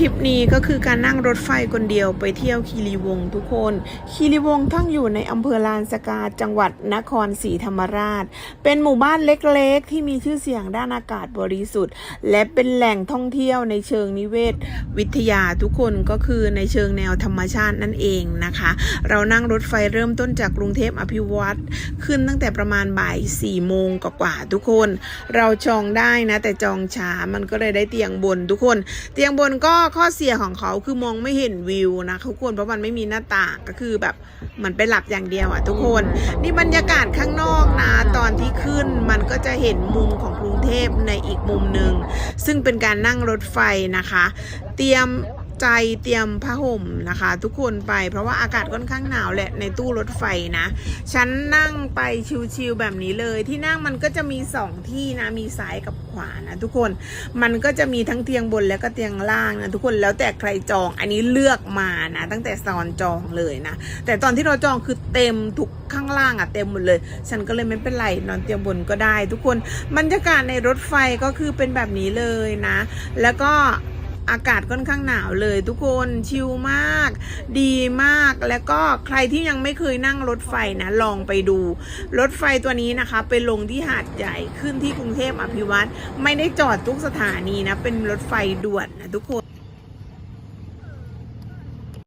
ริปนี้ก็คือการนั่งรถไฟคนเดียวไปเที่ยวคีรีวงทุกคน คีรีวงศ์ตั้งอยู่ในอำเภอลานสกาจังหวัดนครศรีธรรมราช เป็นหมู่บ้านเล็กๆ ที่มีชื่อเสียงด้านอากาศบริสุทธิ์ และเป็นแหล่งท่องเที่ยวในเชิงนิเวศ วิทยาทุกคนก็คือในเชิงแนวธรรมชาตินั่นเองนะคะ เรานั่งรถไฟเริ่มต้นจากกรุงเทพอภิวัตรขึ้นตั้งแต่ประมาณบ่ายสี่โมงกว่าๆทุกคน เราจองได้นะแต่จองช้ามันก็เลยได้เตียงบนทุกคน เตียงบนก็ข้อเสียของเขาคือมองไม่เห็นวิวนะทุกคนเพราะมันไม่มีหน้าต่างก็คือแบบเหมือนไปหลับอย่างเดียวอะทุกคน นี่บรรยากาศข้างนอกนะตอนที่ขึ้นมันก็จะเห็นมุมของกรุงเทพในอีกมุมหนึ่งซึ่งเป็นการนั่งรถไฟนะคะ เตรียม ใจเตรียมผ้าห่มนะคะ ทุกคนไปเพราะว่าอากาศค่อนข้างหนาวแหละในตู้รถไฟนะ ฉันนั่งไปชิวๆแบบนี้เลยที่นั่งมันก็จะมีสองที่นะมีซ้ายกับขวานะทุกคนมันก็จะมีทั้งเตียงบนและก็เตียงล่างนะทุกคนแล้วแต่ใครจองอันนี้เลือกมานะตั้งแต่ตอนจองเลยนะ แต่ตอนที่เราจองคือเต็มทุกข้างล่างอะเต็มหมดเลย ฉันก็เลยไม่เป็นไรนอนเตียงบนก็ได้ ทุกคนบรรยากาศในรถไฟก็คือเป็นแบบนี้เลยนะ แล้วก็ อากาศค่อนข้างหนาวเลยทุกคนชิลมาก ดีมากแล้วก็ใครที่ยังไม่เคยนั่งรถไฟนะลองไปดู รถไฟตัวนี้นะคะ ไปลงที่หาดใหญ่ขึ้นที่กรุงเทพอภิวัตไม่ได้จอดทุกสถานีนะ เป็นรถไฟด่วนนะทุกคน